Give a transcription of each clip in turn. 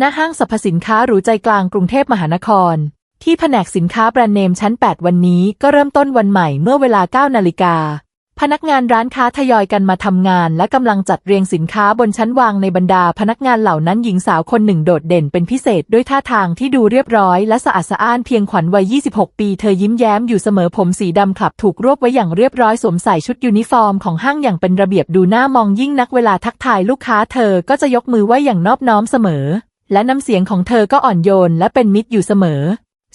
ณห้างสรรพสินค้าหรูใจกลางกรุงเทพมหานคร ที่แผนกสินค้าแบรนด์เนมชั้น 8 วันนี้ก็เริ่มต้นวันใหม่เมื่อเวลา 9 นาฬิกา พนักงานร้านค้าทยอยกันมาทำงาน และกำลังจัดเรียงสินค้าบนชั้นวางในบรรดาพนักงานเหล่านั้นหญิงสาวคนหนึ่งโดดเด่นเป็นพิเศษด้วยท่าทางที่ดูเรียบร้อยและสะอาดสะอ้านเพียงขวัญวัย 26 ปีเธอยิ้มแย้มอยู่เสมอผมสีดำคลับถูกรวบไว้อย่างเรียบร้อยสวมใส่ชุดยูนิฟอร์มของห้างอย่างเป็นระเบียบดูหน้ามองยิ่งนักเวลาทักทายลูกค้าเธอก็จะยกมือไหว้อย่างนอบน้อมเสมอ และน้ำเสียงของเธอก็อ่อนโยนและเป็นมิตรอยู่เสมอ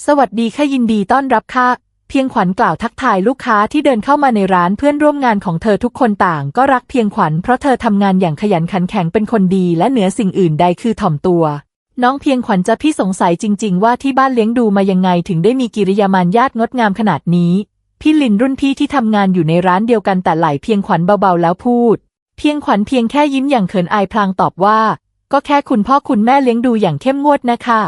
สวัสดีค่ะยินดีต้อนรับค่ะ เพียงขวัญกล่าวทักทายลูกค้าที่เดินเข้ามาในร้านเพื่อนร่วมงานของเธอทุกคนต่าง ก็รักเพียงขวัญเพราะเธอทำงานอย่างขยันขันแข็งเป็นคนดี และเหนือสิ่งอื่นใดคือถ่อมตัว น้องเพียงขวัญจะพี่สงสัยจริง ๆ ว่าที่บ้านเลี้ยงดูมายังไงถึงได้มีกิริยามารยาทงดงามขนาดนี้ พี่ลินรุ่นพี่ที่ทำงานอยู่ในร้านเดียวกันแต่ไหลเพียงขวัญเบาๆแล้วพูด เพียงขวัญเพียงแค่ยิ้มอย่างเขินอายพลางตอบว่า ก็แค่คุณพ่อคุณแม่เลี้ยงดูอย่างเข้มงวดนะคะ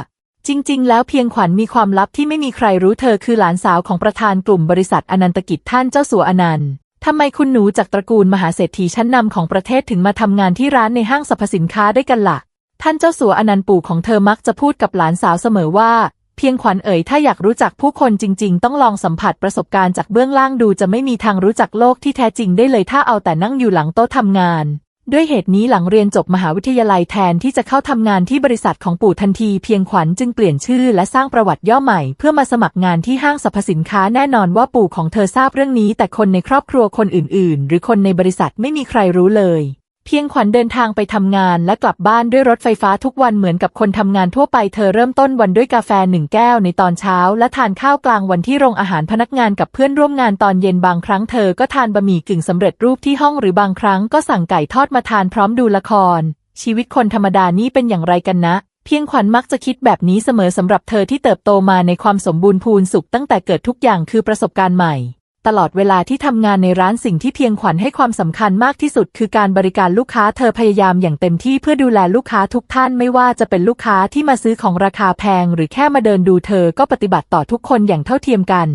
จริง ๆ แล้วเพียงขวัญมีความลับที่ไม่มีใครรู้เธอคือหลานสาวของประธานกลุ่มบริษัทอนันตกิจท่านเจ้าสัวอนันต์ทำไมคุณหนูจากตระกูลมหาเศรษฐีชั้นนำของประเทศถึงมาทำงานที่ร้านในห้างสรรพสินค้าได้กันละ่ะ ท่านเจ้าสัวอนันต์ปู่ของเธอมักจะพูดกับหลานสาวเสมอว่า เพียงขวัญเอ๋ยถ้าอยากรู้จักผู้คนจริง ๆ ต้องลองสัมผัสประสบการณ์จากเบื้องล่างดูจะไม่มีทางรู้จักโลกที่แท้จริงได้เลยถ้าเอาแต่นั่งอยู่หลังโต๊ะทำงาน ด้วยเหตุนี้หลังเรียนจบมหาวิทยาลัยแทนที่จะเข้าทำงานที่บริษัทของปู่ทันทีเพียงขวัญจึงเปลี่ยนชื่อและสร้างประวัติย่อใหม่ เพื่อมาสมัครงานที่ห้างสรรพสินค้าแน่นอนว่าปู่ของเธอทราบเรื่องนี้ แต่คนในครอบครัวคนอื่น ๆ หรือคนในบริษัทไม่มีใครรู้เลย เพียงขวัญเดินทางไปทำงานและกลับบ้านด้วยรถไฟฟ้าทุกวันเหมือนกับคนทำงานทั่วไปเธอเริ่มต้นวันด้วยกาแฟหนึ่งแก้วในตอนเช้า และทานข้าวกลางวันที่โรงอาหารพนักงานกับเพื่อนร่วมงานตอนเย็นบางครั้งเธอก็ทานบะหมี่กึ่งสำเร็จรูปที่ห้องหรือบางครั้งก็สั่งไก่ทอดมาทานพร้อมดูละคร ชีวิตคนธรรมดานี่เป็นอย่างไรกันนะ เพียงขวัญมักจะคิดแบบนี้เสมอสำหรับเธอที่เติบโตมาในความสมบูรณ์พูนสุขตั้งแต่เกิดทุกอย่างคือประสบการณ์ใหม่ ตลอดเวลาที่ทำงานในร้านสิ่งที่เพียงขวัญให้ความสำคัญมากที่สุด คือการบริการลูกค้าเธอพยายามอย่างเต็มที่เพื่อดูแลลูกค้าทุกท่านไม่ว่าจะเป็นลูกค้าที่มาซื้อของราคาแพง หรือแค่มาเดินดูเธอก็ปฏิบัติต่อทุกคนอย่างเท่าเทียมกัน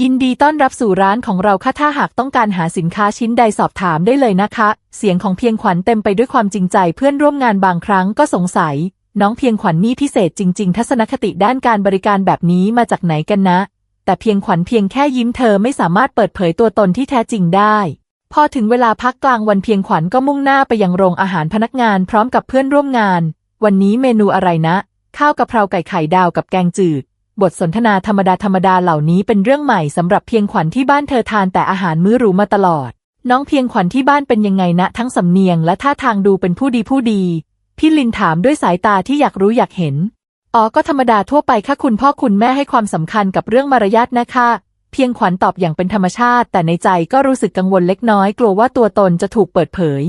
ยินดีต้อนรับสู่ร้านของเราค่ะถ้าหากต้องการหาสินค้าชิ้นใดสอบถามได้เลยนะคะ เสียงของเพียงขวัญเต็มไปด้วยความจริงใจเพื่อนร่วมงานบางครั้งก็สงสัย น้องเพียงขวัญนี่พิเศษจริง ๆ ทัศนคติด้านการบริการแบบนี้มาจากไหนกันนะ แต่เพียงขวัญเพียงแค่ยิ้มเธอไม่สามารถเปิดเผยตัวตนที่แท้จริงได้ พอถึงเวลาพักกลางวันเพียงขวัญก็มุ่งหน้าไปยังโรงอาหารพนักงานพร้อมกับเพื่อนร่วมงาน วันนี้เมนูอะไรนะ ข้าวกะเพราไก่ไข่ดาวกับแกงจืด บทสนทนาธรรมดาธรรมดาเหล่านี้เป็นเรื่องใหม่สำหรับเพียงขวัญที่บ้านเธอทานแต่อาหารมื้อหรูมาตลอด น้องเพียงขวัญที่บ้านเป็นยังไงนะ ทั้งสำเนียงและท่าทางดูเป็นผู้ดีผู้ดีพี่ลินถามด้วยสายตาที่อยากรู้อยากเห็น อ๋อก็ธรรมดาทั่วไปค่ะคุณพ่อคุณแม่ให้ความสำคัญกับเรื่องมารยาทนะคะ เพียงขวัญตอบอย่างเป็นธรรมชาติ แต่ในใจก็รู้สึกกังวลเล็กน้อย กลัวว่าตัวตนจะถูกเปิดเผย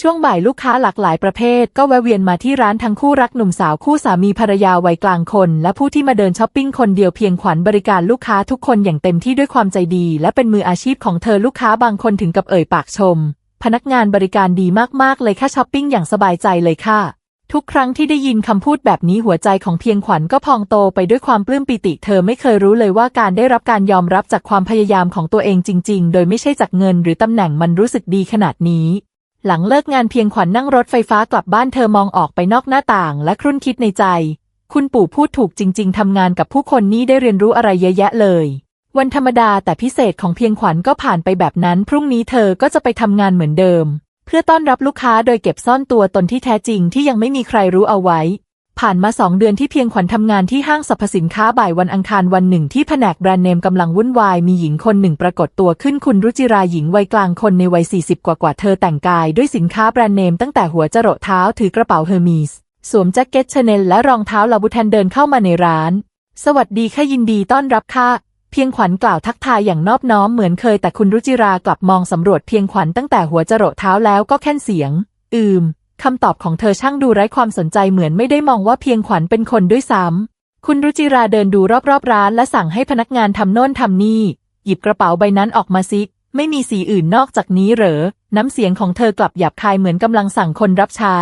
ช่วงบ่ายลูกค้าหลากหลายประเภท ก็แวะเวียนมาที่ร้านทั้งคู่รักหนุ่มสาวคู่สามีภรรยาวัยกลางคน และผู้ที่มาเดินช้อปปิ้งคนเดียวเพียงขวัญบริการลูกค้าทุกคนอย่างเต็มที่ด้วยความใจดี และเป็นมืออาชีพของเธอลูกค้าบางคนถึงกับเอ่ยปากชม พนักงานบริการดีมากๆเลยค่ะช้อปปิ้งอย่างสบายใจเลยค่ะ ทุกครั้งที่ได้ยินคำพูดแบบนี้หัวใจของเพียงขวัญก็พองโตไปด้วยความปลื้มปิติเธอไม่เคยรู้เลยว่าการได้รับการยอมรับจากความพยายามของตัวเองจริง ๆ โดยไม่ใช่จากเงินหรือตำแหน่งมันรู้สึกดีขนาดนี้ หลังเลิกงานเพียงขวัญนั่งรถไฟฟ้ากลับบ้านเธอมองออกไปนอกหน้าต่าง และครุ่นคิดในใจ คุณปู่พูดถูกจริง ๆทำงานกับผู้คนนี้ได้เรียนรู้อะไรเยอะแยะเลย วันธรรมดาแต่พิเศษของเพียงขวัญก็ผ่านไปแบบนั้น พรุ่งนี้เธอก็จะไปทำงานเหมือนเดิม เพื่อต้อนรับลูกค้าโดยเก็บซ่อนตัวตนที่แท้จริงที่ยังไม่มีใครรู้เอาไว้ ผ่านมาสองเดือนที่เพียงขวัญทำงานที่ห้างสรรพสินค้าบ่ายวันอังคารวันหนึ่งที่แผนกแบรนด์เนมกำลังวุ่นวายมีหญิงคนหนึ่งปรากฏตัวขึ้นคุณรุจิราหญิงวัยกลางคนในวัย 40 กว่ากว่าเธอแต่งกายด้วยสินค้าแบรนด์เนมตั้งแต่หัวจรดเท้าถือกระเป๋าเฮอร์มีสสวมแจ็คเก็ตชาแนลและรองเท้าลาบูแทนเดินเข้ามาในร้าน สวัสดีค่ะยินดีต้อนรับค่ะ พียงขวัญกล่าวทักทายอย่างนอบน้อมเหมือนเคยแต่คุณรุจิรากลับมองสำรวจเพียงขวัญตั้งแต่หัวจรดเท้าแล้วก็แค่นเสียง อืมคำตอบของเธอช่างดูไร้ความสนใจเหมือนไม่ได้มองว่าเพียงขวัญเป็นคนด้วยซ้ำคุณรุจิราเดินดูรอบๆร้านและสั่งให้พนักงานทำโน่นทำนี่ หยิบกระเป๋าใบนั้นออกมาซิไม่มีสีอื่นนอกจากนี้เหรอ น้ำเสียงของเธอกลับหยาบคายเหมือนกำลังสั่งคนรับใช้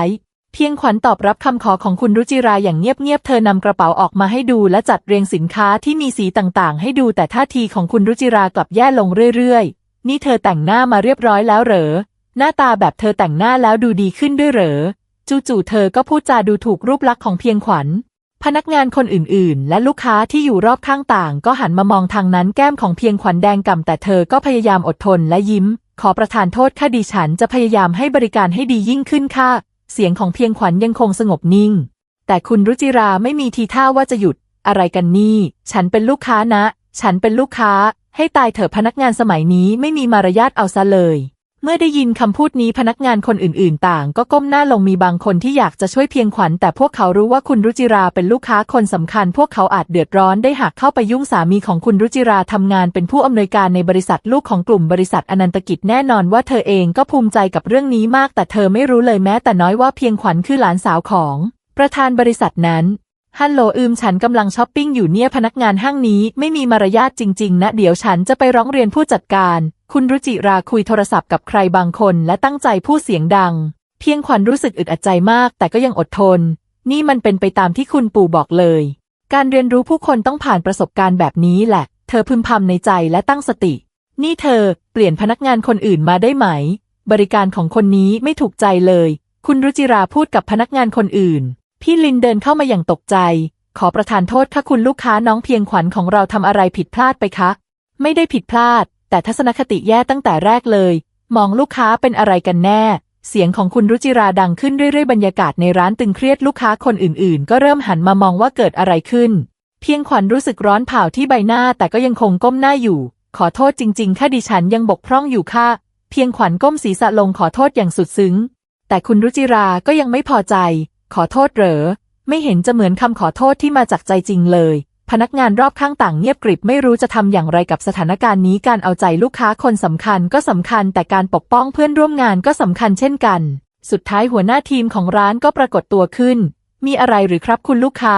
เพียงขวัญตอบรับคำขอของคุณรุจิราอย่างเงียบๆ เธอนำกระเป๋าออกมาให้ดูและจัดเรียงสินค้าที่มีสีต่างๆ ให้ดูแต่ท่าทีของคุณรุจิรากลับแย่ลงเรื่อยๆ นี่เธอแต่งหน้ามาเรียบร้อยแล้วเหรอ หน้าตาแบบเธอแต่งหน้าแล้วดูดีขึ้นด้วยเหรอ จู่ๆ เธอก็พูดจาดูถูกรูปลักษณ์ของเพียงขวัญ พนักงานคนอื่นๆ และลูกค้าที่อยู่รอบข้างต่าง ก็หันมามองทางนั้นแก้มของเพียงขวัญแดงก่ำแต่เธอก็พยายามอดทนและยิ้ม ขอประทานโทษค่ะดิฉันจะพยายามให้บริการให้ดียิ่งขึ้นค่ะ เสียงของเพียงขวัญยังคงสงบนิ่ง แต่คุณรุจิราไม่มีทีท่าว่าจะหยุด อะไรกันนี่ ฉันเป็นลูกค้านะ ฉันเป็นลูกค้า ให้ตายเถอะพนักงานสมัยนี้ไม่มีมารยาทเอาซะเลย เมื่อได้ยินคำพูดนี้พนักงานคนอื่นๆ ต่าง ก็ก้มหน้าลงมีบางคนที่อยากจะช่วยเพียงขวัญ แต่พวกเขารู้ว่าคุณรุจิราเป็นลูกค้าคนสำคัญ พวกเขาอาจเดือดร้อนได้หากเข้าไปยุ่งสามีของคุณรุจิราทำงานเป็นผู้อำนวยการในบริษัทลูกของกลุ่มบริษัทอนันตกิจแน่นอนว่าเธอเองก็ภูมิใจกับเรื่องนี้มาก แต่เธอไม่รู้เลยแม้แต่น้อยว่าเพียงขวัญคือหลานสาวของ ประธานบริษัทนั้น ฮัลโหลอืมฉันกำลังช้อปปิ้งอยู่เนี่ยพนักงานห้างนี้ไม่มีมารยาทจริง ๆ นะ เดี๋ยวฉันจะไปร้องเรียนผู้จัดการ คุณรุจิราคุยโทรศัพท์กับใครบางคนและตั้งใจพูดเสียงดัง เพียงขวัญรู้สึกอึดอัดใจมาก แต่ก็ยังอดทน นี่มันเป็นไปตามที่คุณปู่บอกเลย การเรียนรู้ผู้คนต้องผ่านประสบการณ์แบบนี้แหละ เธอพึมพำในใจและตั้งสติ นี่เธอ เปลี่ยนพนักงานคนอื่นมาได้ไหม บริการของคนนี้ไม่ถูกใจเลย คุณรุจิราพูดกับพนักงานคนอื่น พี่ลินเดินเข้ามาอย่างตกใจ ขอประทานโทษค่ะคุณลูกค้าน้องเพียงขวัญของเราทำอะไรผิดพลาดไปคะ ไม่ได้ผิดพลาด แต่ทัศนคติแย่ตั้งแต่แรกเลย มองลูกค้าเป็นอะไรกันแน่ เสียงของคุณรุจิราดังขึ้นเรื่อยๆบรรยากาศในร้านตึงเครียดลูกค้าคนอื่นๆ ก็เริ่มหันมามองว่าเกิดอะไรขึ้น เพียงขวัญรู้สึกร้อนเผาที่ใบหน้าแต่ก็ยังคงก้มหน้าอยู่ ขอโทษจริงๆค่ะดิฉันยังบกพร่องอยู่ค่ะ เพียงขวัญก้มศีรษะลงขอโทษอย่างสุดซึ้ง แต่คุณรุจิราก็ยังไม่พอใจ ขอโทษเหรอ ไม่เห็นจะเหมือนคำขอโทษที่มาจากใจจริงเลย พนักงานรอบข้างต่างเงียบกริบไม่รู้จะทำอย่างไรกับสถานการณ์นี้การเอาใจลูกค้าคนสำคัญก็สำคัญแต่การปกป้องเพื่อนร่วมงานก็สำคัญเช่นกัน สุดท้ายหัวหน้าทีมของร้านก็ปรากฏตัวขึ้น มีอะไรหรือครับคุณลูกค้า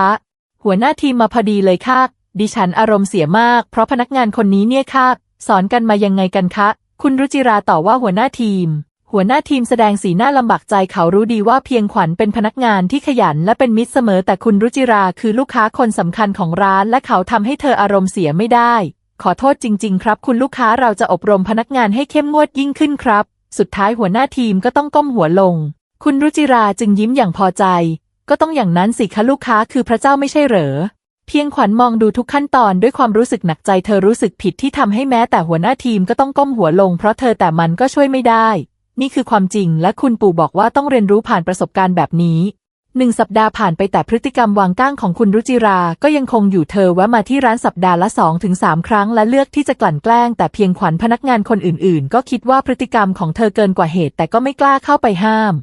หัวหน้าทีมมาพอดีเลยค่ะ ดิฉันอารมณ์เสียมาก เพราะพนักงานคนนี้เนี่ยค่ะ สอนกันมายังไงกันคะ คุณรุจิราต่อว่าหัวหน้าทีม หัวหน้าทีมแสดงสีหน้าลำบากใจเขารู้ดีว่าเพียงขวัญเป็นพนักงานที่ขยันและเป็นมิตรเสมอแต่คุณรุจิราคือลูกค้าคนสำคัญของร้าน และเขาทำให้เธออารมณ์เสียไม่ได้ ขอโทษจริง ๆ ครับ คุณลูกค้าเราจะอบรมพนักงานให้เข้มงวดยิ่งขึ้นครับ สุดท้ายหัวหน้าทีมก็ต้องก้มหัวลง คุณรุจิราจึงยิ้มอย่างพอใจ ก็ต้องอย่างนั้นสิคะลูกค้าคือพระเจ้าไม่ใช่เหรอ เพียงขวัญมองดูทุกขั้นตอนด้วยความรู้สึกหนักใจ เธอรู้สึกผิดที่ทำให้แม้แต่หัวหน้าทีมก็ต้องก้มหัวลง เพราะเธอแต่มันก็ช่วยไม่ได้ นี่คือความจริงและคุณปู่บอกว่าต้องเรียนรู้ผ่านประสบการณ์แบบนี้หนึ่งสัปดาห์ผ่านไปแต่พฤติกรรมวางก้างของคุณรุจิรา ก็ยังคงอยู่เธอแวะมาที่ร้านสัปดาห์ละสองถึงสามครั้งและเลือกที่จะกลั่นแกล้ง แต่เพียงขวัญพนักงานคนอื่นๆ ก็คิดว่าพฤติกรรมของเธอเกินกว่าเหตุ แต่ก็ไม่กล้าเข้าไปห้าม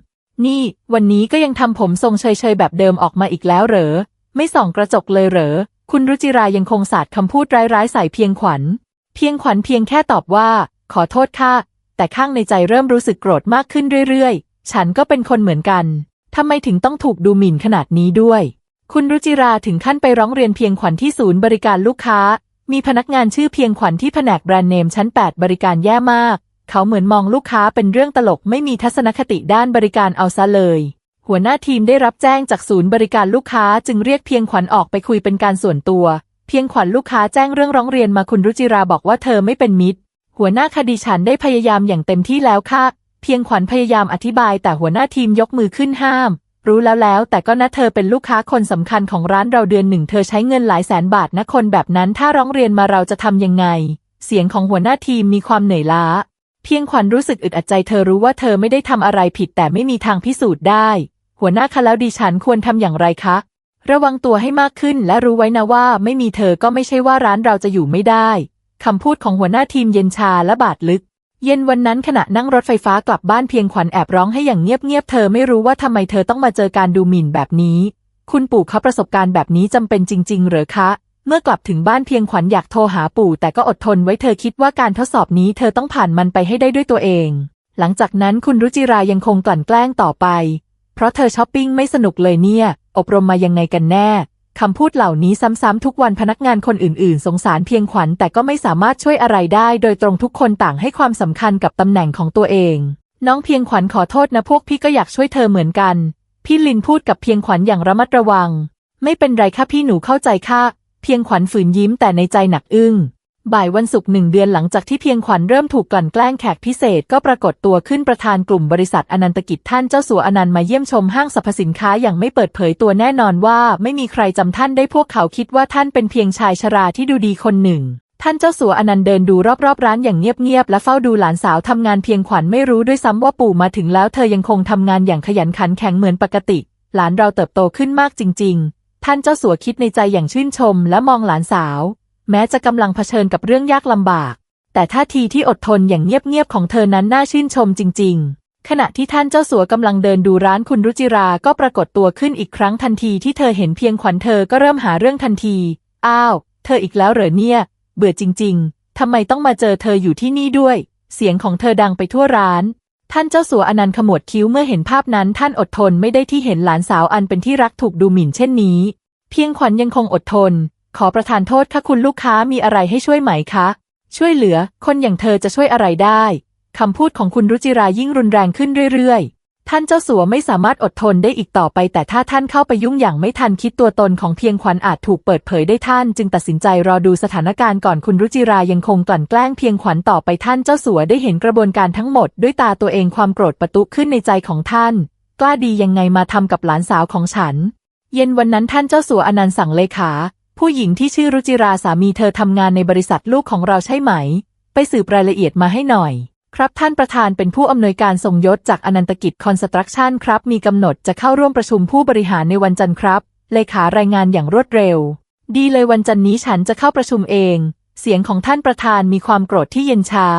นี่ วันนี้ก็ยังทำผมทรงเฉยๆแบบเดิมออกมาอีกแล้วเหรอ ไม่ส่องกระจกเลยเหรอ คุณรุจิรายังคงสาดคำพูดร้ายๆใส่เพียงขวัญ เพียงขวัญเพียงแค่ตอบว่า ขอโทษค่ะ แต่ข้างในใจเริ่มรู้สึกโกรธมากขึ้นเรื่อยๆ ฉันก็เป็นคนเหมือนกัน ทำไมถึงต้องถูกดูหมิ่นขนาดนี้ด้วย คุณรุจิราถึงขั้นไปร้องเรียนเพียงขวัญที่ศูนย์บริการลูกค้า มีพนักงานชื่อเพียงขวัญที่แผนกแบรนด์เนมชั้น 8 บริการแย่มาก เขาเหมือนมองลูกค้าเป็นเรื่องตลกไม่มีทัศนคติด้านบริการเอาซะเลย หัวหน้าทีมได้รับแจ้งจากศูนย์บริการลูกค้าจึงเรียกเพียงขวัญออกไปคุยเป็นการส่วนตัว เพียงขวัญลูกค้าแจ้งเรื่องร้องเรียนมาคุณรุจิราบอกว่าเธอไม่เป็นมิตร หัวหน้าคดีฉันได้พยายามอย่างเต็มที่แล้วค่ะ เพียงขวัญพยายามอธิบายแต่หัวหน้าทีมยกมือขึ้นห้าม รู้แล้วแล้ว แต่ก็นะเธอเป็นลูกค้าคนสำคัญของร้านเราเดือนหนึ่งเธอใช้เงินหลายแสนบาทนะคนแบบนั้นถ้าร้องเรียนมาเราจะทำยังไง เสียงของหัวหน้าทีมมีความเหนื่อยล้า เพียงขวัญรู้สึกอึดอัดใจเธอรู้ว่าเธอไม่ได้ทำอะไรผิดแต่ไม่มีทางพิสูจน์ได้ หัวหน้าคะแล้วดิฉันควรทำอย่างไรคะระวังตัวให้มากขึ้นและรู้ไว้นะว่าไม่มีเธอก็ไม่ใช่ว่าร้านเราจะอยู่ไม่ได้ คำพูดของหัวหน้าทีมเย็นชาและบาดลึก เย็นวันนั้นขณะนั่งรถไฟฟ้ากลับบ้านเพียงขวัญแอบร้องให้อย่างเงียบๆเธอไม่รู้ว่าทำไมเธอต้องมาเจอการดูหมิ่นแบบนี้ คุณปู่เขาประสบการณ์แบบนี้จำเป็นจริง ๆ เหรอคะ เมื่อกลับถึงบ้านเพียงขวัญอยากโทรหาปู่ แต่ก็อดทนไว้เธอคิดว่าการทดสอบนี้เธอต้องผ่านมันไปให้ได้ด้วยตัวเอง หลังจากนั้นคุณรุจิรายังคงกลั่นแกล้งต่อไป เพราะเธอช้อปปิ้งไม่สนุกเลยเนี่ย อบรมมายังไงกันแน่ คำพูดเหล่านี้ซ้ำๆทุกวันพนักงานคนอื่นๆ สงสารเพียงขวัญแต่ก็ไม่สามารถช่วยอะไรได้ โดยตรงทุกคนต่างให้ความสำคัญกับตำแหน่งของตัวเอง น้องเพียงขวัญขอโทษนะพวกพี่ก็อยากช่วยเธอเหมือนกัน พี่ลินพูดกับเพียงขวัญอย่างระมัดระวัง ไม่เป็นไรค่ะพี่หนูเข้าใจค่ะ เพียงขวัญฝืนยิ้มแต่ในใจหนักอึ้ง บ่ายวันศุกร์หนึ่งเดือนหลังจากที่เพียงขวัญเริ่มถูกกลั่นแกล้งแขกพิเศษก็ปรากฏตัวขึ้นประธานกลุ่มบริษัทอนันตกิจท่านเจ้าสัวอนันต์มาเยี่ยมชมห้างสรรพสินค้าอย่างไม่เปิดเผยตัวแน่นอนว่า ไม่มีใครจำท่านได้พวกเขาคิดว่าท่านเป็นเพียงชายชราที่ดูดีคนหนึ่ง ท่านเจ้าสัวอนันต์เดินดูรอบๆร้านอย่างเงียบๆและเฝ้าดูหลานสาวทำงานเพียงขวัญไม่รู้ด้วยซ้ำว่าปู่มาถึงแล้วเธอยังคงทำงานอย่างขยันขันแข็งเหมือนปกติ หลานเราเติบโตขึ้นมากจริง ๆ ท่านเจ้าสัวคิดในใจอย่างชื่นชม และมองหลานสาว แม้จะกำลังเผชิญกับเรื่องยากลำบาก แต่ท่าทีที่อดทนอย่างเงียบๆของเธอนั้นน่าชื่นชมจริง ๆ ขณะที่ท่านเจ้าสัวกำลังเดินดูร้านคุณรุจิราก็ปรากฏตัวขึ้นอีกครั้งทันทีที่เธอเห็นเพียงขวัญเธอก็เริ่มหาเรื่องทันที อ้าว เธออีกแล้วเหรอเนี่ย เบื่อจริง ๆทำไมต้องมาเจอเธออยู่ที่นี่ด้วย เสียงของเธอดังไปทั่วร้านท่านเจ้าสัวอนันต์ขมวดคิ้วเมื่อเห็นภาพนั้นท่านอดทนไม่ได้ที่เห็นหลานสาวอันเป็นที่รักถูกดูหมิ่นเช่นนี้ เพียงขวัญยังคงอดทน ขอประทานโทษค่ะคุณลูกค้ามีอะไรให้ช่วยไหมคะ ช่วยเหลือ คนอย่างเธอจะช่วยอะไรได้คำพูดของคุณรุจิรายิ่งรุนแรงขึ้นเรื่อยๆ ท่านเจ้าสัวไม่สามารถอดทนได้อีกต่อไป แต่ถ้าท่านเข้าไปยุ่งอย่างไม่ทันคิดตัวตนของเพียงขวัญอาจถูกเปิดเผยได้ท่าน จึงตัดสินใจรอดูสถานการณ์ก่อนคุณรุจิรายังคงกลั่นแกล้งเพียงขวัญต่อไปท่านเจ้าสัวได้เห็นกระบวนการทั้งหมดด้วยตาตัวเองความโกรธประตุขึ้นในใจของท่าน กล้าดียังไงมาทำกับหลานสาวของฉัน เย็นวันนั้นท่านเจ้าสัวอนันต์สั่งเลขา ผู้หญิงที่ชื่อรุจิราสามีเธอทำงานในบริษัทลูกของเราใช่ไหม ไปสืบรายละเอียดมาให้หน่อย ครับท่านประธานเป็นผู้อำนวยการทรงยศจากอนันตกิจคอนสตรักชั่นครับ มีกำหนดจะเข้าร่วมประชุมผู้บริหารในวันจันทร์ครับ เลขารายงานอย่างรวดเร็ว ดีเลยวันจันทร์นี้ฉันจะเข้าประชุมเอง เสียงของท่านประธานมีความโกรธที่เย็นชา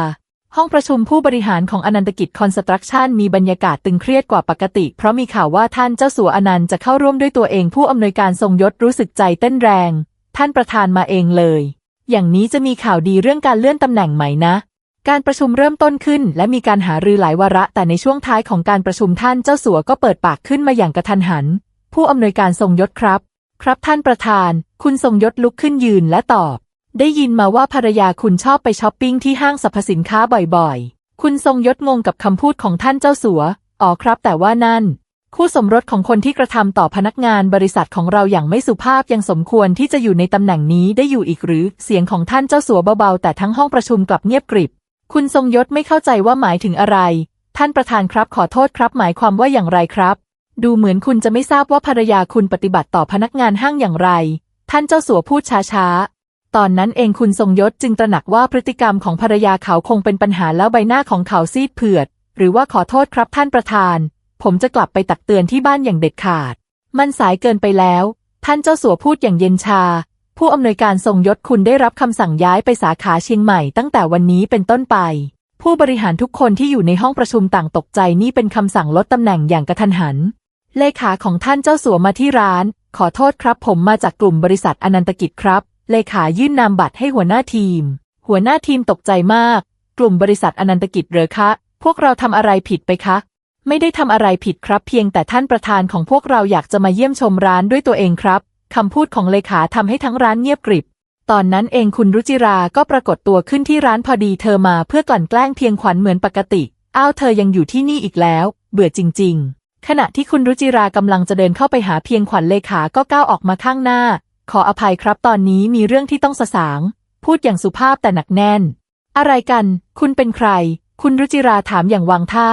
ห้องประชุมผู้บริหารของอนันตกิจคอนสตรักชั่นมีบรรยากาศตึงเครียดกว่าปกติ เพราะมีข่าวว่าท่านเจ้าสัวอนันต์จะเข้าร่วมด้วยตัวเองผู้อำนวยการทรงยศรู้สึกใจเต้นแรง ท่านประธานมาเองเลย อย่างนี้จะมีข่าวดีเรื่องการเลื่อนตำแหน่งไหมนะ การประชุมเริ่มต้นขึ้น และมีการหารือหลายวาระ แต่ในช่วงท้ายของการประชุมท่านเจ้าสัวก็เปิดปากขึ้นมาอย่างกระทันหัน ผู้อำนวยการทรงยศครับ ครับท่านประธาน คุณทรงยศลุกขึ้นยืนและตอบ ได้ยินมาว่าภรรยาคุณชอบไปช้อปปิ้งที่ห้างสรรพสินค้าบ่อยๆ คุณทรงยศงงกับคำพูดของท่านเจ้าสัว อ๋อครับ แต่ว่านั่น คู่สมรสของคนที่กระทำต่อพนักงานบริษัทของเราอย่างไม่สุภาพยังสมควรที่จะอยู่ในตำแหน่งนี้ได้อยู่อีกหรือ เสียงของท่านเจ้าสัวเบาๆ แต่ทั้งห้องประชุมกลับเงียบกริบ คุณทรงยศไม่เข้าใจว่าหมายถึงอะไร ท่านประธานครับขอโทษครับ หมายความว่าอย่างไรครับ ดูเหมือนคุณจะไม่ทราบว่าภรรยาคุณปฏิบัติต่อพนักงานห้างอย่างไร ท่านเจ้าสัวพูดช้าๆ ตอนนั้นเองคุณทรงยศจึงตระหนักว่าพฤติกรรมของภรรยาเขาคงเป็นปัญหาแล้วใบหน้าของเขาซีดเผือด หรือว่าขอโทษครับท่านประธาน ผมจะกลับไปตักเตือนที่บ้านอย่างเด็ดขาด มันสายเกินไปแล้ว ท่านเจ้าสัวพูดอย่างเย็นชา ผู้อำนวยการทรงยศคุณได้รับคำสั่งย้ายไปสาขาเชียงใหม่ตั้งแต่วันนี้เป็นต้นไป ผู้บริหารทุกคนที่อยู่ในห้องประชุมต่างตกใจนี่เป็นคำสั่งลดตำแหน่งอย่างกระทันหัน เลขาของท่านเจ้าสัวมาที่ร้าน ขอโทษครับ ผมมาจากกลุ่มบริษัทอนันตกิจครับ เลขายื่นนามบัตรให้หัวหน้าทีม หัวหน้าทีมตกใจมาก กลุ่มบริษัทอนันตกิจเหรอคะ พวกเราทำอะไรผิดไปคะ ไม่ได้ทำอะไรผิดครับ เพียงแต่ท่านประธานของพวกเราอยากจะมาเยี่ยมชมร้านด้วยตัวเองครับคำพูดของเลขาทำให้ทั้งร้านเงียบกริบ ตอนนั้นเองคุณรุจิราก็ปรากฏตัวขึ้นที่ร้านพอดีเธอมาเพื่อกลั่นแกล้งเพียงขวัญเหมือนปกติ อ้าวเธอยังอยู่ที่นี่อีกแล้ว เบื่อจริง ๆ ขณะที่คุณรุจิรากำลังจะเดินเข้าไปหาเพียงขวัญเลขาก็ก้าวออกมาข้างหน้า ขออภัยครับตอนนี้มีเรื่องที่ต้องสสาง พูดอย่างสุภาพแต่หนักแน่น อะไรกัน คุณเป็นใคร คุณรุจิราถามอย่างวางท่า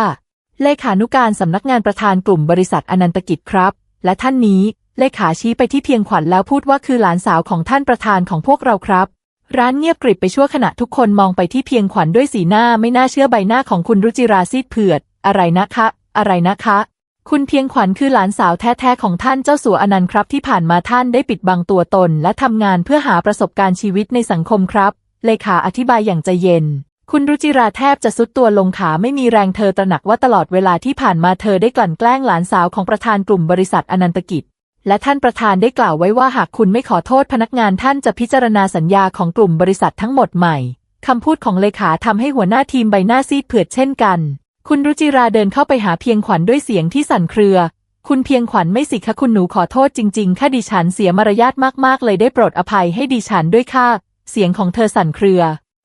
เลขานุการสำนักงานประธานกลุ่มบริษัทอนันตกิจครับ และท่านนี้เลขาชี้ไปที่เพียงขวัญแล้วพูดว่าคือหลานสาวของท่านประธานของพวกเราครับ ร้านเงียบกริบไปชั่วขณะทุกคนมองไปที่เพียงขวัญด้วยสีหน้าไม่น่าเชื่อใบหน้าของคุณรุจิราซีดเผือด อะไรนะคะ อะไรนะคะ คุณเพียงขวัญคือหลานสาวแท้ๆของท่านเจ้าสัวอนันต์ครับ ที่ผ่านมาท่านได้ปิดบังตัวตน และทำงานเพื่อหาประสบการณ์ชีวิตในสังคมครับ เลขาอธิบายอย่างใจเย็น คุณรุจิราแทบจะสุดตัวลงขาไม่มีแรงเธอตระหนักว่าตลอดเวลาที่ผ่านมาเธอได้กลั่นแกล้งหลานสาวของประธานกลุ่มบริษัทอนันตกิจ และท่านประธานได้กล่าวไว้ว่าหากคุณไม่ขอโทษพนักงานท่านจะพิจารณาสัญญาของกลุ่มบริษัททั้งหมดใหม่คำพูดของเลขาทำให้หัวหน้าทีมใบหน้าซีดเผือดเช่นกัน คุณรุจิราเดินเข้าไปหาเพียงขวัญด้วยเสียงที่สั่นเครือ คุณเพียงขวัญไม่สิคะคุณหนูขอโทษจริงๆ ค่ะดิฉันเสียมารยาทมากๆ เลยได้โปรดอภัยให้ดิฉันด้วยค่ะ เสียงของเธอสั่นเครือ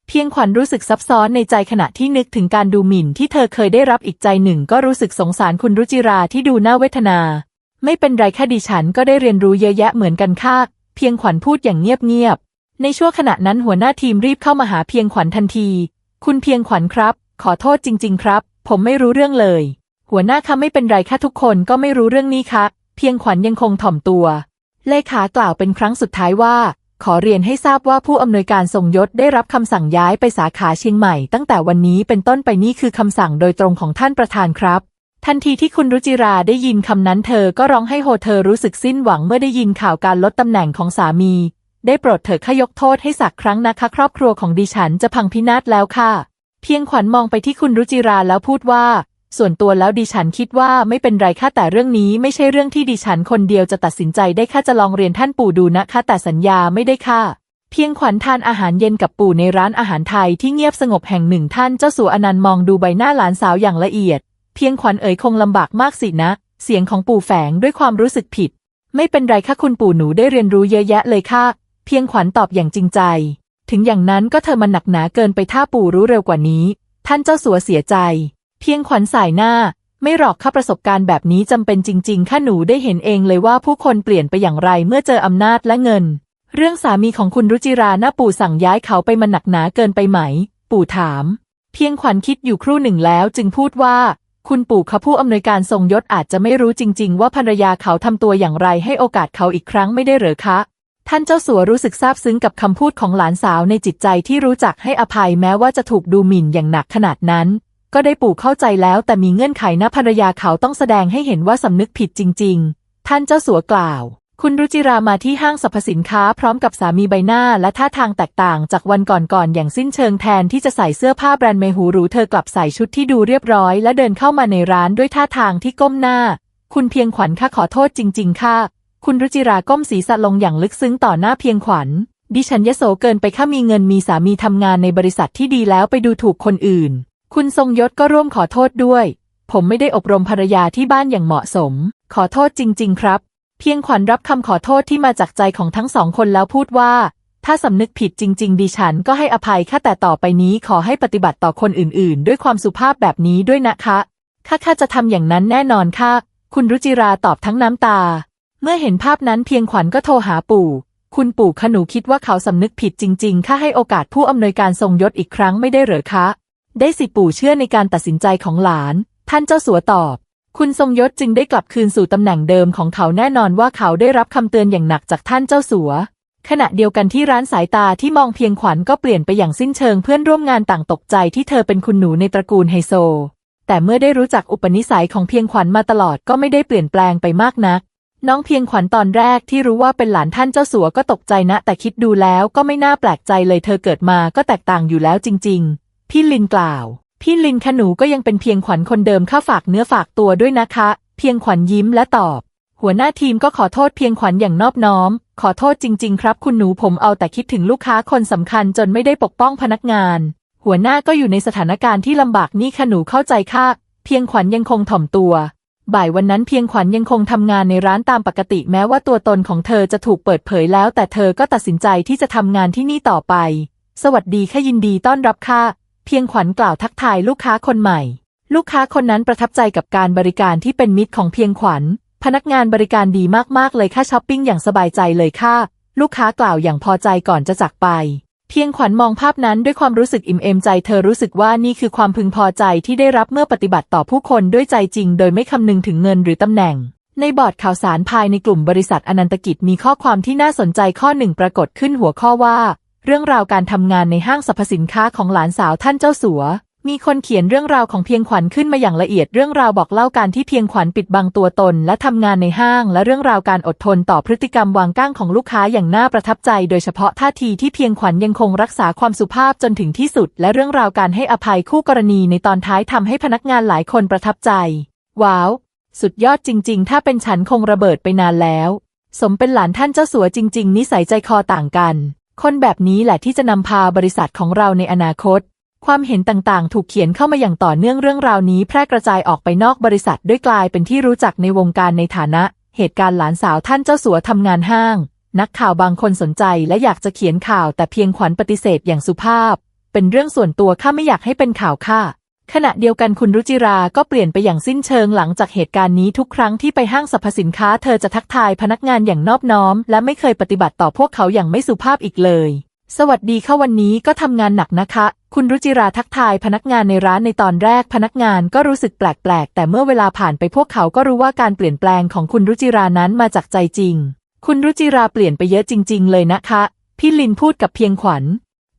เพียงขวัญรู้สึกซับซ้อนในใจขณะที่นึกถึงการดูหมิ่นที่เธอเคยได้รับอีกใจหนึ่ง ก็รู้สึกสงสารคุณรุจิราที่ดูน่าเวทนา ไม่เป็นไรค่ะดิฉันก็ได้เรียนรู้เยอะแยะเหมือนกันค่ะ เพียงขวัญพูดอย่างเงียบๆ ในชั่วขณะนั้นหัวหน้าทีมรีบเข้ามาหาเพียงขวัญทันที คุณเพียงขวัญครับ ขอโทษจริง ๆ ครับ ผมไม่รู้เรื่องเลย หัวหน้าคะไม่เป็นไรค่ะทุกคนก็ไม่รู้เรื่องนี้ค่ะเพียงขวัญยังคงถ่อมตัว เลขากล่าวเป็นครั้งสุดท้ายว่า ขอเรียนให้ทราบว่าผู้อำนวยการทรงยศได้รับคำสั่งย้ายไปสาขาเชียงใหม่ ตั้งแต่วันนี้เป็นต้นไปนี่คือคำสั่งโดยตรงของท่านประธานครับ ทันทีที่คุณรุจิราได้ยินคำนั้นเธอก็ร้องให้โฮเธอรู้สึกสิ้นหวังเมื่อได้ยินข่าวการลดตำแหน่งของสามี ได้โปรดเถิดขยกโทษให้สักครั้งนะคะ ครอบครัวของดิฉันจะพังพินาศแล้วค่ะ เพียงขวัญมองไปที่คุณรุจิราแล้วพูดว่า ส่วนตัวแล้วดิฉันคิดว่าไม่เป็นไรค่ะแต่เรื่องนี้ไม่ใช่เรื่องที่ดิฉันคนเดียวจะตัดสินใจได้ค่ะจะลองเรียนท่านปู่ดูนะคะแต่สัญญาไม่ได้ค่ะเพียงขวัญทานอาหารเย็นกับปู่ในร้านอาหารไทยที่เงียบสงบแห่งหนึ่งท่านเจ้าสัวอนันต์มองดูใบหน้าหลานสาวอย่างละเอียด เพียงขวัญเอ๋ยคงลำบากมากสินะ เสียงของปู่แฝงด้วยความรู้สึกผิด ไม่เป็นไรค่ะคุณปู่หนูได้เรียนรู้เยอะแยะเลยค่ะ เพียงขวัญตอบอย่างจริงใจ ถึงอย่างนั้นก็เธอมันหนักหนาเกินไปถ้าปู่รู้เร็วกว่านี้ ท่านเจ้าสัวเสียใจ เพียงขวัญสายหน้า ไม่หรอกค่ะประสบการณ์แบบนี้จำเป็นจริง ๆ ข้าหนูได้เห็นเองเลยว่าผู้คนเปลี่ยนไปอย่างไรเมื่อเจออำนาจและเงิน เรื่องสามีของคุณรุจิราน้าปู่สั่งย้ายเขาไปมันหนักหนาเกินไปไหม ปู่ถาม เพียงขวัญคิดอยู่ครู่หนึ่งแล้วจึงพูดว่าคุณปู่เขาผู้อำนวยการทรงยศอาจจะไม่รู้จริง ๆ ว่าภรรยาเขาทำตัวอย่างไรให้โอกาสเขาอีกครั้งไม่ได้เหรอคะ ท่านเจ้าสัวรู้สึกซาบซึ้งกับคำพูดของหลานสาวในจิตใจที่รู้จักให้อภัยแม้ว่าจะถูกดูหมิ่นอย่างหนักขนาดนั้น ก็ได้ปู่เข้าใจแล้วแต่มีเงื่อนไขนะภรรยาเขาต้องแสดงให้เห็นว่าสำนึกผิดจริง ๆ ท่านเจ้าสัวกล่าว คุณรุจิรามาที่ห้างสรรพสินค้าพร้อมกับสามีใบหน้าและท่าทางแตกต่างจากวันก่อนๆอย่างสิ้นเชิงแทนที่จะใส่เสื้อผ้าแบรนด์เมหูหรูเธอกลับใส่ชุดที่ดูเรียบร้อย และเดินเข้ามาในร้านด้วยท่าทางที่ก้มหน้า คุณเพียงขวัญค่ะขอโทษจริง ๆ ค่ะ คุณรุจิราก้มศีรษะลงอย่างลึกซึ้งต่อหน้าเพียงขวัญ ดิฉันยโสเกินไปข้ามีเงินมีสามีทำงานในบริษัทที่ดีแล้วไปดูถูกคนอื่น คุณทรงยศก็ร่วมขอโทษด้วย ผมไม่ได้อบรมภรรยาที่บ้านอย่างเหมาะสม ขอโทษจริง ๆ ครับ เพียงขวัญรับคำขอโทษที่มาจากใจของทั้งสองคนแล้วพูดว่า ถ้าสำนึกผิดจริง ๆ ดิฉันก็ให้อภัยค่ะแต่ต่อไปนี้ขอให้ปฏิบัติต่อคนอื่น ๆ ด้วยความสุภาพแบบนี้ด้วยนะคะข้าข้าจะทำอย่างนั้นแน่นอนค่ะ คุณรุจิราตอบทั้งน้ำตา เมื่อเห็นภาพนั้นเพียงขวัญก็โทรหาปู่ คุณปู่ขนูคิดว่าเขาสำนึกผิดจริงๆข้าให้โอกาสผู้อำนวยการทรงยศอีกครั้งไม่ได้เหรอคะ ได้สิปู่เชื่อในการตัดสินใจของหลาน ท่านเจ้าสัวตอบ คุณทรงยศจึงได้กลับคืนสู่ตำแหน่งเดิมของเขาแน่นอนว่าเขาได้รับคำเตือนอย่างหนักจากท่านเจ้าสัว ขณะเดียวกันที่ร้านสายตาที่มองเพียงขวัญก็เปลี่ยนไปอย่างสิ้นเชิงเพื่อนร่วมงานต่างตกใจที่เธอเป็นคุณหนูในตระกูลไฮโซ แต่เมื่อได้รู้จักอุปนิสัยของเพียงขวัญมาตลอดก็ไม่ได้เปลี่ยนแปลงไปมากนัก น้องเพียงขวัญตอนแรกที่รู้ว่าเป็นหลานท่านเจ้าสัวก็ตกใจนะ แต่คิดดูแล้วก็ไม่น่าแปลกใจเลยเธอเกิดมาก็แตกต่างอยู่แล้วจริง ๆ พี่ลินกล่าว พี่ลินขนูก็ยังเป็นเพียงขวัญคนเดิมข้าฝากเนื้อฝากตัวด้วยนะคะ เพียงขวัญยิ้มและตอบ หัวหน้าทีมก็ขอโทษเพียงขวัญอย่างนอบน้อม ขอโทษจริง ๆ ครับ คุณหนูผมเอาแต่คิดถึงลูกค้าคนสำคัญจนไม่ได้ปกป้องพนักงาน หัวหน้าก็อยู่ในสถานการณ์ที่ลำบากนี่ขนูเข้าใจค่ะเพียงขวัญยังคงถ่อมตัว บ่ายวันนั้นเพียงขวัญยังคงทำงานในร้านตามปกติแม้ว่าตัวตนของเธอจะถูกเปิดเผยแล้ว แต่เธอก็ตัดสินใจที่จะทำงานที่นี่ต่อไป สวัสดีค่ะยินดีต้อนรับค่ะ เพียงขวัญกล่าวทักทายลูกค้าคนใหม่ ลูกค้าคนนั้นประทับใจกับการบริการที่เป็นมิตรของเพียงขวัญ พนักงานบริการดีมากๆเลยค่ะช้อปปิ้งอย่างสบายใจเลยค่ะ ลูกค้ากล่าวอย่างพอใจก่อนจะจากไป เพียงขวัญมองภาพนั้นด้วยความรู้สึกอิ่มเอมใจเธอรู้สึกว่านี่คือความพึงพอใจที่ได้รับเมื่อปฏิบัติต่อผู้คนด้วยใจจริง โดยไม่คำนึงถึงเงินหรือตำแหน่ง ในบอร์ดข่าวสารภายในกลุ่มบริษัทอนันตกิจมีข้อความที่น่าสนใจข้อหนึ่งปรากฏขึ้นหัวข้อว่า เรื่องราวการทำงานในห้างสรรพสินค้าของหลานสาวท่านเจ้าสัว มีคนเขียนเรื่องราวของเพียงขวัญขึ้นมาอย่างละเอียดเรื่องราวบอกเล่าการที่เพียงขวัญปิดบังตัวตน และทำงานในห้าง และเรื่องราวการอดทนต่อพฤติกรรมวางก้างของลูกค้าอย่างน่าประทับใจ โดยเฉพาะท่าทีที่เพียงขวัญยังคงรักษาความสุภาพจนถึงที่สุด และเรื่องราวการให้อภัยคู่กรณีในตอนท้ายทำให้พนักงานหลายคนประทับใจ ว้าว สุดยอดจริง ๆ ถ้าเป็นฉันคงระเบิดไปนานแล้ว สมเป็นหลานท่านเจ้าสัวจริง ๆ นิสัยใจคอต่างกัน คนแบบนี้แหละที่จะนำพาบริษัทของเราในอนาคต ความเห็นต่างๆ ถูกเขียนเข้ามาอย่างต่อเนื่องเรื่องราวนี้ แพร่กระจายออกไปนอกบริษัทด้วยกลายเป็นที่รู้จักในวงการในฐานะ เหตุการณ์หลานสาวท่านเจ้าสัวทำงานห้าง นักข่าวบางคนสนใจและอยากจะเขียนข่าวแต่เพียงขวัญปฏิเสธอย่างสุภาพ เป็นเรื่องส่วนตัวข้าไม่อยากให้เป็นข่าวค่ะขณะเดียวกันคุณรุจิราก็เปลี่ยนไปอย่างสิ้นเชิงหลังจากเหตุการณ์นี้ทุกครั้งที่ไปห้างสรรพสินค้าเธอจะทักทายพนักงานอย่างนอบน้อม และไม่เคยปฏิบัติต่อพวกเขาอย่างไม่สุภาพอีกเลย สวัสดีค่ะวันนี้ก็ทำงานหนักนะคะคุณรุจิราทักทายพนักงานในร้านในตอนแรกพนักงานก็รู้สึกแปลกๆ แต่เมื่อเวลาผ่านไปพวกเขาก็รู้ว่าการเปลี่ยนแปลงของคุณรุจิรานั้นมาจากใจจริง คุณรุจิราเปลี่ยนไปเยอะจริง ๆ เลยนะคะ พี่ลินพูดกับเพียงขวัญ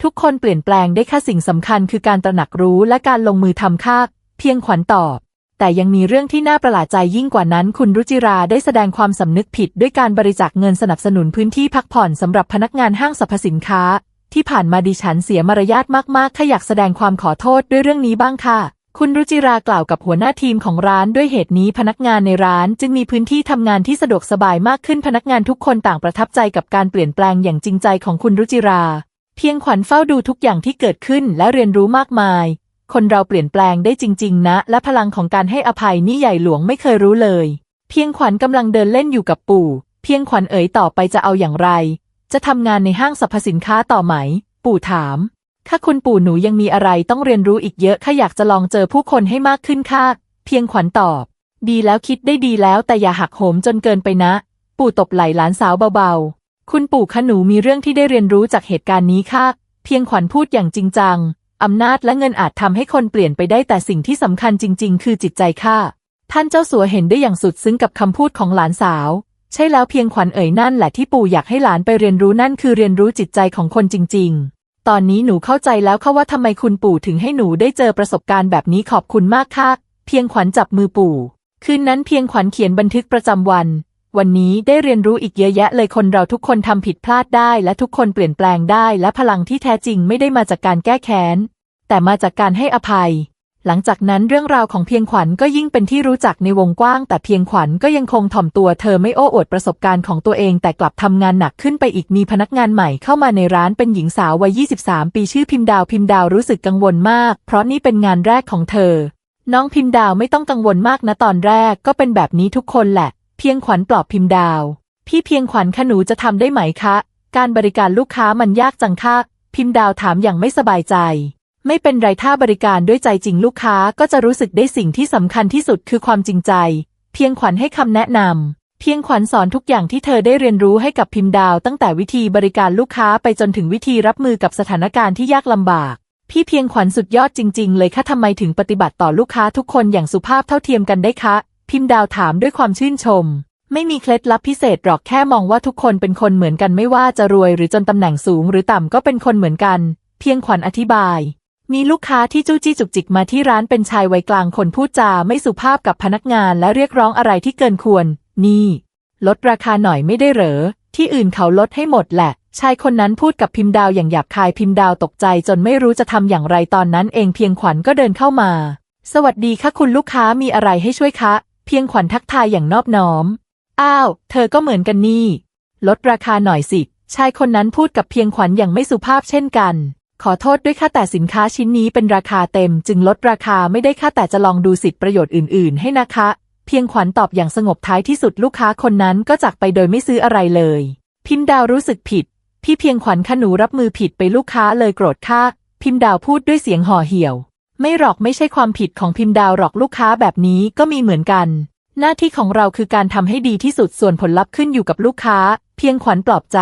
ทุกคนเปลี่ยนแปลงได้แค่สิ่งสำคัญคือการตระหนักรู้และการลงมือทำค่าเพียงขวัญตอบ แต่ยังมีเรื่องที่น่าประหลาดใจยิ่งกว่านั้น คุณรุจิราได้แสดงความสำนึกผิด ด้วยการบริจาคเงินสนับสนุนพื้นที่พักผ่อนสำหรับพนักงานห้างสรรพสินค้า ที่ผ่านมาดิฉันเสียมารยาทมากๆแค่อยากแสดงความขอโทษด้วยเรื่องนี้บ้างค่ะ คุณรุจิรากล่าวกับหัวหน้าทีมของร้านด้วยเหตุนี้พนักงานในร้านจึงมีพื้นที่ทำงานที่สะดวกสบายมากขึ้นพนักงานทุกคนต่างประทับใจกับการเปลี่ยนแปลงอย่างจริงใจของคุณรุจิรา เพียงขวัญเฝ้าดูทุกอย่างที่เกิดขึ้นและเรียนรู้มากมาย คนเราเปลี่ยนแปลงได้จริง ๆ นะ และพลังของการให้อภัยนี่ใหญ่หลวงไม่เคยรู้เลย เพียงขวัญกำลังเดินเล่นอยู่กับปู่ เพียงขวัญเอ๋ยต่อไปจะเอาอย่างไร จะทำงานในห้างสรรพสินค้าต่อไหม ปู่ถามข้าคุณปู่หนูยังมีอะไรต้องเรียนรู้อีกเยอะข้าอยากจะลองเจอผู้คนให้มากขึ้นค่ะ เพียงขวัญตอบ ดีแล้วคิดได้ดีแล้วแต่อย่าหักโหมจนเกินไปนะ ปู่ตบไหล่หลานสาวเบาๆ คุณปู่คะหนูมีเรื่องที่ได้เรียนรู้จากเหตุการณ์นี้ค่ะ เพียงขวัญพูดอย่างจริงจัง อำนาจและเงินอาจทำให้คนเปลี่ยนไปได้แต่สิ่งที่สำคัญจริง ๆ คือจิตใจค่ะ ท่านเจ้าสัวเห็นได้อย่างสุดซึ้งกับคำพูดของหลานสาว ใช่แล้วเพียงขวัญเอ่ยนั่นแหละที่ปู่อยากให้หลานไปเรียนรู้นั่นคือเรียนรู้จิตใจของคนจริง ๆ ตอนนี้หนูเข้าใจแล้วค่ะว่าทำไมคุณปู่ถึงให้หนูได้เจอประสบการณ์แบบนี้ขอบคุณมากค่ะ เพียงขวัญจับมือปู่ คืนนั้นเพียงขวัญเขียนบันทึกประจำวัน วันนี้ได้เรียนรู้อีกเยอะแยะเลยคนเราทุกคนทำผิดพลาดได้ และทุกคนเปลี่ยนแปลงได้ และพลังที่แท้จริงไม่ได้มาจากการแก้แค้นแต่มาจากการให้อภัย หลังจากนั้นเรื่องราวของเพียงขวัญก็ยิ่งเป็นที่รู้จักในวงกว้าง แต่เพียงขวัญก็ยังคงถ่อมตัวเธอไม่โอ้อวดประสบการณ์ของตัวเองแต่กลับทำงานหนักขึ้นไปอีกมีพนักงานใหม่เข้ามาในร้านเป็นหญิงสาววัย 23 ปีชื่อพิมพ์ดาวพิมพ์ดาวรู้สึกกังวลมาก เพราะนี่เป็นงานแรกของเธอ น้องพิมพ์ดาวไม่ต้องกังวลมากนะตอนแรกก็เป็นแบบนี้ทุกคนแหละ เพียงขวัญปลอบพิมพ์ดาว พี่เพียงขวัญคะหนูจะทำได้ไหมคะ การบริการลูกค้ามันยากจังค่ะพิมพ์ดาวถามอย่างไม่สบายใจ ไม่เป็นไรถ้าบริการด้วยใจจริงลูกค้าก็จะรู้สึกได้สิ่งที่สำคัญที่สุดคือความจริงใจ เพียงขวัญให้คำแนะนำเพียงขวัญสอนทุกอย่างที่เธอได้เรียนรู้ให้กับพิมพ์ดาว ตั้งแต่วิธีบริการลูกค้าไปจนถึงวิธีรับมือกับสถานการณ์ที่ยากลำบาก พี่เพียงขวัญสุดยอดจริง ๆ เลยค่ะทำไมถึงปฏิบัติต่อลูกค้าทุกคนอย่างสุภาพเท่าเทียมกันได้คะ พิมพ์ดาวถามด้วยความชื่นชมไม่มีเคล็ดลับพิเศษหรอกแค่มองว่าทุกคนเป็นคนเหมือนกันไม่ว่าจะรวยหรือจนตำแหน่งสูงหรือต่ำก็เป็นคนเหมือนกัน เพียงขวัญอธิบาย มีลูกค้าที่จู้จี้จุกจิกมาที่ร้านเป็นชายวัยกลางคนพูดจาไม่สุภาพกับพนักงานและเรียกร้องอะไรที่เกินควร นี่ ลดราคาหน่อยไม่ได้เหรอ ที่อื่นเขาลดให้หมดแหละ ชายคนนั้นพูดกับพิมพ์ดาวอย่างหยาบคายพิมพ์ดาวตกใจจนไม่รู้จะทำอย่างไรตอนนั้นเองเพียงขวัญก็เดินเข้ามา สวัสดีค่ะคุณลูกค้ามีอะไรให้ช่วยคะ เพียงขวัญทักทายอย่างนอบน้อม อ้าว เธอก็เหมือนกันนี่ ลดราคาหน่อยสิ ชายคนนั้นพูดกับเพียงขวัญอย่างไม่สุภาพเช่นกัน ขอโทษด้วยค่ะแต่สินค้าชิ้นนี้เป็นราคาเต็ม จึงลดราคาไม่ได้ค่ะแต่จะลองดูสิทธิประโยชน์อื่น ๆ ให้นะคะ เพียงขวัญตอบอย่างสงบท้ายที่สุดลูกค้าคนนั้นก็จากไปโดยไม่ซื้ออะไรเลย พิมพ์ดาวรู้สึกผิด พี่เพียงขวัญขนูรับมือผิดไปลูกค้าเลยโกรธค่ะพิมพ์ดาวพูดด้วยเสียงห่อเหี่ยว ไม่หรอกไม่ใช่ความผิดของพิมพ์ดาวหรอกลูกค้าแบบนี้ก็มีเหมือนกัน หน้าที่ของเราคือการทำให้ดีที่สุดส่วนผลลัพธ์ขึ้นอยู่กับลูกค้า เพียงขวัญปลอบใจ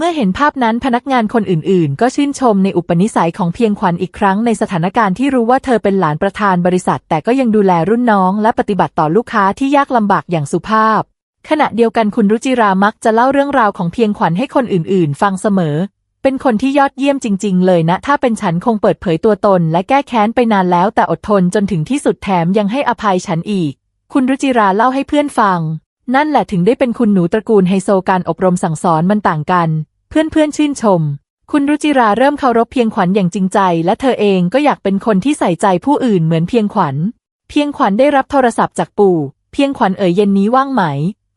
เมื่อเห็นภาพนั้นพนักงานคนอื่นๆ ก็ชื่นชมในอุปนิสัยของเพียงขวัญอีกครั้งในสถานการณ์ที่รู้ว่าเธอเป็นหลานประธานบริษัท แต่ก็ยังดูแลรุ่นน้องและปฏิบัติต่อลูกค้าที่ยากลำบากอย่างสุภาพ ขณะเดียวกันคุณรุจิรามักจะเล่าเรื่องราวของเพียงขวัญให้คนอื่นๆ ฟังเสมอ เป็นคนที่ยอดเยี่ยมจริง ๆ เลยนะ ถ้าเป็นฉันคงเปิดเผยตัวตน และแก้แค้นไปนานแล้วแต่อดทนจนถึงที่สุดแถมยังให้อภัยฉันอีก คุณรุจิราเล่าให้เพื่อนฟัง นั่นแหละถึงได้เป็นคุณหนูตระกูลไฮโซการอบรมสั่งสอนมันต่างกัน เพื่อนเพื่อนชื่นชม คุณรุจิราเริ่มเคารพเพียงขวัญอย่างจริงใจ และเธอเองก็อยากเป็นคนที่ใส่ใจผู้อื่นเหมือนเพียงขวัญ เพียงขวัญได้รับโทรศัพท์จากปู่ เพียงขวัญเอ๋ยเย็นนี้ว่างไหม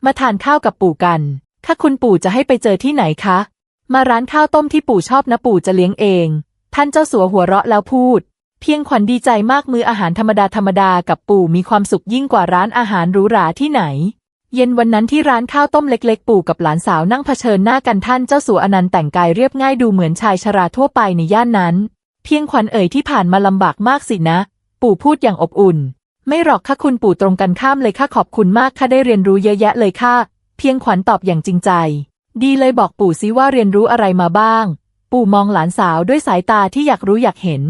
มาทานข้าวกับปู่กัน ถ้าคุณปู่จะให้ไปเจอที่ไหนคะ มาร้านข้าวต้มที่ปู่ชอบนะปู่จะเลี้ยงเอง ท่านเจ้าสัวหัวเราะแล้วพูดเพียงขวัญดีใจมากมื้ออาหารธรรมดาธรรมดากับปู่มีความสุขยิ่งกว่าร้านอาหารหรูหราที่ไหน เย็นวันนั้นที่ร้านข้าวต้มเล็กๆ ปู่กับหลานสาวนั่งเผชิญหน้ากันท่านเจ้าสัวอนันต์แต่งกายเรียบง่ายดูเหมือนชายชราทั่วไปในย่านนั้น เพียงขวัญเอ่ยที่ผ่านมาลำบากมากสินะ ปู่พูดอย่างอบอุ่น ไม่หรอกค่ะคุณปู่ตรงกันข้ามเลยค่ะขอบคุณมากค่ะได้เรียนรู้เยอะแยะเลยค่ะ เพียงขวัญตอบอย่างจริงใจ ดีเลยบอกปู่ซิว่าเรียนรู้อะไรมาบ้าง ปู่มองหลานสาวด้วยสายตาที่อยากรู้อยากเห็น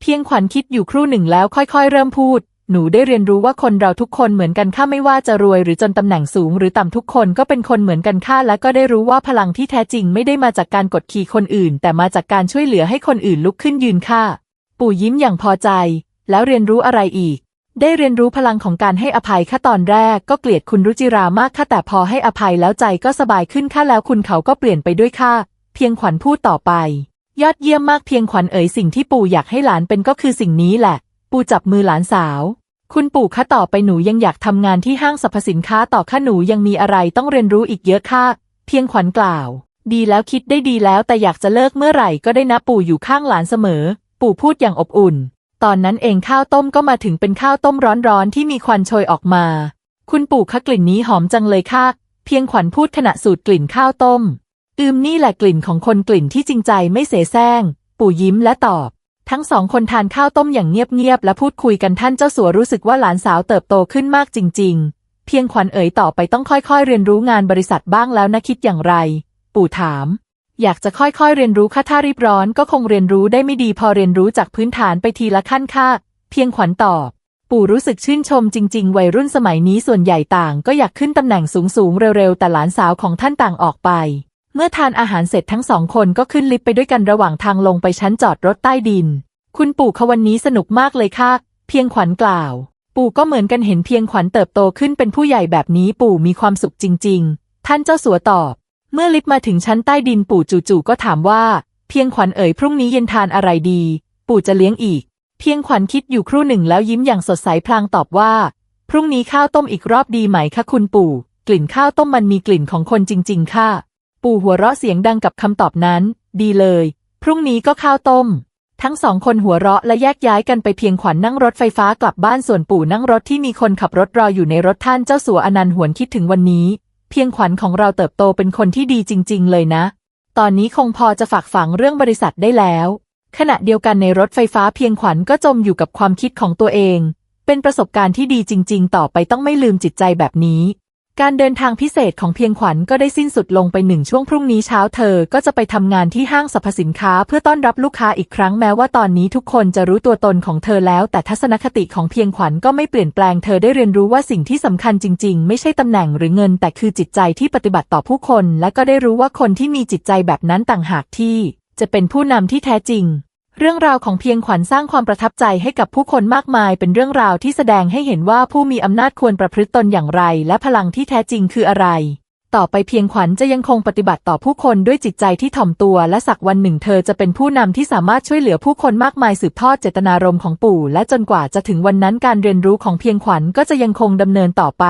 เพียงขวัญคิดอยู่ครู่หนึ่งแล้วค่อย ๆ เริ่มพูด หนูได้เรียนรู้ว่าคนเราทุกคนเหมือนกันค่าไม่ว่าจะรวยหรือจนตำแหน่งสูงหรือต่ำทุกคนก็เป็นคนเหมือนกันค่าและก็ได้รู้ว่าพลังที่แท้จริงไม่ได้มาจากการกดขี่คนอื่น แต่มาจากการช่วยเหลือให้คนอื่นลุกขึ้นยืนค่ะ ปู่ยิ้มอย่างพอใจ แล้วเรียนรู้อะไรอีก ได้เรียนรู้พลังของการให้อภัยค่ะตอนแรกก็เกลียดคุณรุจิรามากค่ะแต่พอให้อภัยแล้วใจก็สบายขึ้นค่ะแล้วคุณเขาก็เปลี่ยนไปด้วยค่ะเพียงขวัญพูดต่อไป ยอดเยี่ยมมากเพียงขวัญเอ๋ยสิ่งที่ปู่อยากให้หลานเป็นก็คือสิ่งนี้แหละ ปู่จับมือหลานสาว คุณปู่คะต่อไปหนูยังอยากทำงานที่ห้างสรรพสินค้าต่อค่ะหนูยังมีอะไรต้องเรียนรู้อีกเยอะค่ะ เพียงขวัญกล่าว ดีแล้วคิดได้ดีแล้วแต่อยากจะเลิกเมื่อไหร่ก็ได้นะปู่อยู่ข้างหลานเสมอ ปู่พูดอย่างอบอุ่น ตอนนั้นเองข้าวต้มก็มาถึงเป็นข้าวต้มร้อนๆที่มีควันโชยออกมา คุณปู่คะกลิ่นนี้หอมจังเลยค่ะ เพียงขวัญพูดขณะสูดกลิ่นข้าวต้ม อืมนี่แหละกลิ่นของคนกลิ่นที่จริงใจไม่เสแสร้ง ปู่ยิ้มและตอบ ทั้งสองคนทานข้าวต้มอย่างเงียบๆและพูดคุยกันท่านเจ้าสัวรู้สึกว่าหลานสาวเติบโตขึ้นมากจริง ๆ เพียงขวัญเอ๋ยต่อไปต้องค่อยๆ เรียนรู้งานบริษัทบ้างแล้วนะคิดอย่างไร ปู่ถาม อยากจะค่อยๆเรียนรู้ค่ะถ้ารีบร้อนก็คงเรียนรู้ได้ไม่ดีพอเรียนรู้จากพื้นฐานไปทีละขั้นค่ะเพียงขวัญตอบ ปู่รู้สึกชื่นชมจริง ๆ วัยรุ่นสมัยนี้ส่วนใหญ่ต่าง ก็อยากขึ้นตำแหน่งสูงๆเร็วๆ แต่หลานสาวของท่านต่างออกไป เมื่อทานอาหารเสร็จทั้งสองคนก็ขึ้นลิฟต์ไปด้วยกันระหว่างทางลงไปชั้นจอดรถใต้ดิน คุณปู่คะวันนี้สนุกมากเลยค่ะ เพียงขวัญกล่าว ปู่ก็เหมือนกันเห็นเพียงขวัญเติบโตขึ้นเป็นผู้ใหญ่แบบนี้ปู่มีความสุขจริง ๆ ท่านเจ้าสัวตอบ เมื่อลิฟต์มาถึงชั้นใต้ดินปู่จู่ๆก็ถามว่า เพียงขวัญเอ๋ยพรุ่งนี้เย็นทานอะไรดี ปู่จะเลี้ยงอีก เพียงขวัญคิดอยู่ครู่หนึ่งแล้วยิ้มอย่างสดใสพลางตอบว่า พรุ่งนี้ข้าวต้มอีกรอบดีไหมคะคุณปู่ กลิ่นข้าวต้มมันมีกลิ่นของคนจริง ๆ ค่ะ ปู่หัวเราะเสียงดังกับคำตอบนั้น ดีเลย พรุ่งนี้ก็ข้าวต้ม ทั้งสองคนหัวเราะและแยกย้ายกันไปเพียงขวัญนั่งรถไฟฟ้ากลับบ้านส่วนปู่นั่งรถที่มีคนขับรถรออยู่ในรถท่านเจ้าสัวอนันต์หวนคิดถึงวันนี้ เพียงขวัญของเราเติบโตเป็นคนที่ดีจริง ๆ เลยนะ ตอนนี้คงพอจะฝากฝังเรื่องบริษัทได้แล้ว ขณะเดียวกันในรถไฟฟ้าเพียงขวัญก็จมอยู่กับความคิดของตัวเอง เป็นประสบการณ์ที่ดีจริง ๆ ต่อไปต้องไม่ลืมจิตใจแบบนี้ การเดินทางพิเศษของเพียงขวัญก็ได้สิ้นสุดลงไปหนึ่งช่วงพรุ่งนี้เช้าเธอก็จะไปทำงานที่ห้างสรรพสินค้าเพื่อต้อนรับลูกค้าอีกครั้งแม้ว่าตอนนี้ทุกคนจะรู้ตัวตนของเธอแล้ว แต่ทัศนคติของเพียงขวัญก็ไม่เปลี่ยนแปลงเธอได้เรียนรู้ว่าสิ่งที่สำคัญจริงๆ ไม่ใช่ตำแหน่งหรือเงิน แต่คือจิตใจที่ปฏิบัติต่อผู้คน และก็ได้รู้ว่าคนที่มีจิตใจแบบนั้นต่างหากที่ จะเป็นผู้นำที่แท้จริง เรื่องราวของเพียงขวัญสร้างความประทับใจให้กับผู้คนมากมาย เป็นเรื่องราวที่แสดงให้เห็นว่าผู้มีอำนาจควรประพฤติตนอย่างไร และพลังที่แท้จริงคืออะไร ต่อไปเพียงขวัญจะยังคงปฏิบัติต่อผู้คนด้วยจิตใจที่ถ่อมตัว และสักวันหนึ่งเธอจะเป็นผู้นำที่สามารถช่วยเหลือผู้คนมากมายสืบทอดเจตนารมณ์ของปู่ และจนกว่าจะถึงวันนั้นการเรียนรู้ของเพียงขวัญก็จะยังคงดำเนินต่อไป